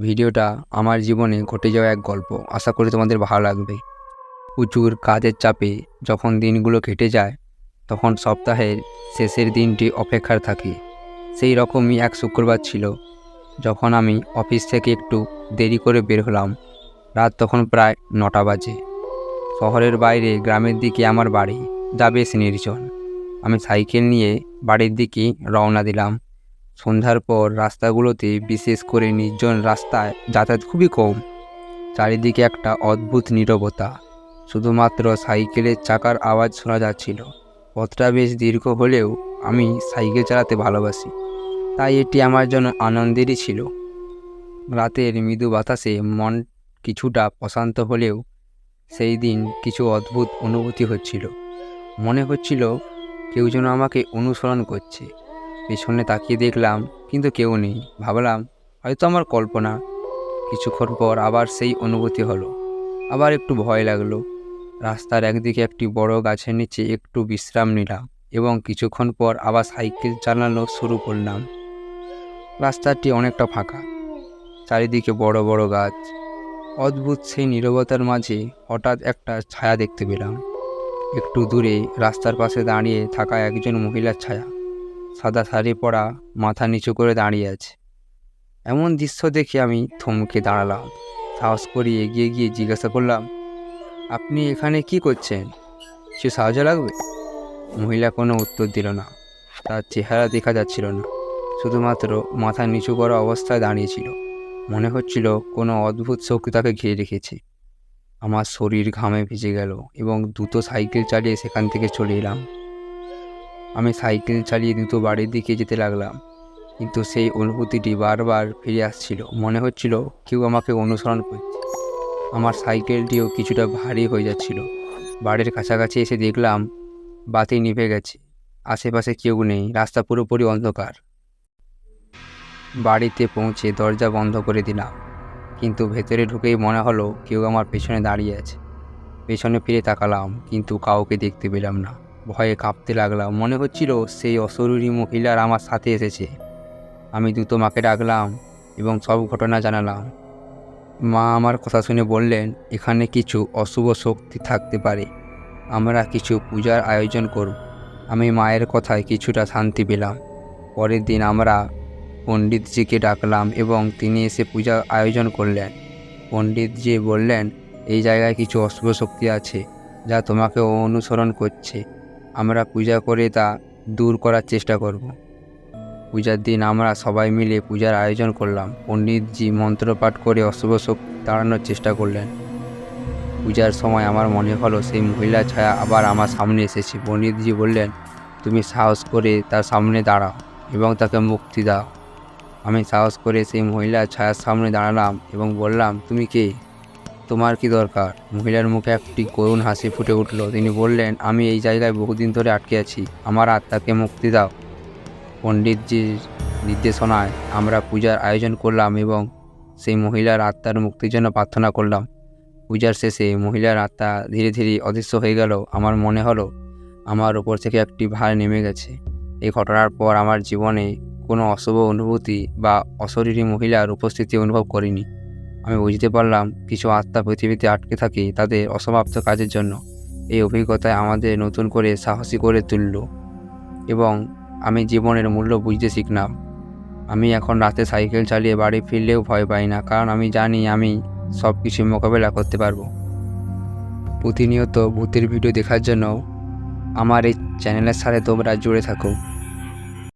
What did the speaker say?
ভিডিওটা আমার জীবনে ঘটে যাওয়া এক গল্প। আশা করি তোমাদের ভালো লাগবে। প্রচুর কাজের চাপে যখন দিনগুলো কেটে যায়, তখন সপ্তাহের শেষের দিনটি অপেক্ষার থাকি। সেই রকমই এক শুক্রবার ছিল, যখন আমি অফিস থেকে একটু দেরি করে বের হলাম। রাত তখন প্রায় নটা বাজে। শহরের বাইরে গ্রামের দিকে আমার বাড়ি। যা বেশ নির্জন। আমি সাইকেল নিয়ে বাড়ির দিকে রওনা দিলাম। সন্ধ্যার পর রাস্তাগুলোতে বিশেষ করে নির্জন রাস্তায় যাতায়াত খুবই কম। চারিদিকে একটা অদ্ভুত নীরবতা। শুধুমাত্র সাইকেলের চাকার আওয়াজ শোনা যাচ্ছিল। পথটা বেশ দীর্ঘ হলেও আমি সাইকেল চালাতে ভালোবাসি। তাই এটি আমার জন্য আনন্দেরই ছিল। রাতের মৃদু বাতাসে মন কিছুটা প্রশান্ত হলেও সেই দিন কিছু অদ্ভুত অনুভূতি হচ্ছিল। মনে হচ্ছিল কেউ যেন আমাকে অনুসরণ করছে। পেছনে তাকিয়ে দেখলাম কিন্তু কেউ নেই। ভাবলাম, হয়তো আমার কল্পনা। কিছুক্ষণ পর আবার সেই অনুভূতি হলো। আবার একটু ভয় লাগল। রাস্তার একদিকে একটি বড় গাছের নিচে একটু বিশ্রাম নিলাম এবং কিছুক্ষণ পর আবার সাইকেল চালানো শুরু করলাম। রাস্তাটি অনেকটা ফাঁকা। চারিদিকে বড় বড় গাছ। অদ্ভুত সেই নীরবতার মাঝে হঠাৎ একটা ছায়া দেখতে পেলাম। একটু দূরে রাস্তার পাশে দাঁড়িয়ে থাকা একজন মহিলার ছায়া। সাদা শাড়ি পরা, মাথা নিচু করে দাঁড়িয়ে আছে। এমন দৃশ্য দেখে আমি থমকে দাঁড়ালাম। সাহস করে এগিয়ে গিয়ে জিজ্ঞাসা করলাম, আপনি এখানে কি করছেন? কিছু সাহায্য লাগবে? মহিলা কোনো উত্তর দিল না। তার চেহারা দেখা যাচ্ছিল না। শুধুমাত্র মাথা নিচু করা অবস্থায় দাঁড়িয়েছিল মনে হচ্ছিল কোনো অদ্ভুত শক্তি তাকে ঘিরে রেখেছে। আমার শরীর ঘামে ভিজে গেল এবং দ্রুত সাইকেল চালিয়ে সেখান থেকে চলে এলাম। আমি সাইকেল চালিয়ে দ্রুত বাড়ির দিকে যেতে লাগলাম। কিন্তু সেই অনুভূতিটি বারবার ফিরে আসছিল। মনে হচ্ছিল কেউ আমাকে অনুসরণ করছে। আমার সাইকেলটিও কিছুটা ভারী হয়ে যাচ্ছিল। বাড়ির কাছাকাছি এসে দেখলাম বাতি নিভে গেছে। আশেপাশে কেউ নেই। রাস্তা পুরোপুরি অন্ধকার। বাড়িতে পৌঁছে দরজা বন্ধ করে দিলাম। কিন্তু ভেতরে ঢুকেই মনে হলো কেউ আমার পেছনে দাঁড়িয়ে আছে। পেছনে ফিরে তাকালাম, কিন্তু কাউকে দেখতে পেলাম না। ভয়ে কাঁপতে লাগলাম। মনে হচ্ছিল সেই অশরীরী মহিলার আমার সাথে এসেছে। আমি দ্রুত মাকে ডাকলাম এবং সব ঘটনা জানালাম। মা আমার কথা শুনে বললেন, এখানে কিছু অশুভ শক্তি থাকতে পারে। আমরা কিছু পূজার আয়োজন করব। আমি মায়ের কথায় কিছুটা শান্তি পেলাম। পরের দিন আমরা পণ্ডিতজিকে ডাকলাম এবং তিনি এসে পূজা আয়োজন করলেন। পণ্ডিতজি বললেন, এই জায়গায় কিছু অশুভ শক্তি আছে যা তোমাকে অনুসরণ করছে। আমরা পূজা করে তা দূর করার চেষ্টা করব। পূজার দিন আমরা সবাই মিলে পূজার আয়োজন করলাম। পণ্ডিতজি মন্ত্রপাঠ করে অশুভ শক্তি তাড়ানোর চেষ্টা করলেন। পূজার সময় আমার মনে হলো সেই মহিলা ছায়া আবার আমার সামনে এসেছে। পণ্ডিতজি বললেন, তুমি সাহস করে তার সামনে দাঁড়াও এবং তাকে মুক্তি দাও। আমি সাহস করে সেই মহিলার ছায়ার সামনে দাঁড়ালাম এবং বললাম, তুমি কে? তোমার কি দরকার? মহিলার মুখে একটি করুণ হাসি ফুটে উঠল। তিনি বললেন, আমি এই জায়গায় বহুদিন ধরে আটকে আছি। আমার আত্মাকে মুক্তি দাও। পণ্ডিতজির নির্দেশনায় আমরা পূজার আয়োজন করলাম এবং সেই মহিলার আত্মার মুক্তির জন্য প্রার্থনা করলাম। পূজার শেষে মহিলার আত্মা ধীরে ধীরে অদৃশ্য হয়ে গেল। আমার মনে হলো, আমার ওপর থেকে একটি ভার নেমে গেছে। এই ঘটনার পর আমার জীবনে কোনো অশুভ অনুভূতি বা অশরীরী মহিলার উপস্থিতি অনুভব করিনি। আমি বুঝতে পারলাম কিছু আত্মা পৃথিবীতে আটকে থাকে তাদের অসমাপ্ত কাজের জন্য। এই অভিজ্ঞতায় আমাদের নতুন করে সাহসী করে তুলল এবং আমি জীবনের মূল্য বুঝতে শিখলাম। আমি এখন রাতে সাইকেল চালিয়ে বাড়ি ফিরলেও ভয় পাই না, কারণ আমি জানি আমি সব কিছু মোকাবেলা করতে পারব। প্রতিনিয়ত ভূতের ভিডিও দেখার জন্য আমার এই চ্যানেলের সাথে তোমরা জুড়ে থাকো।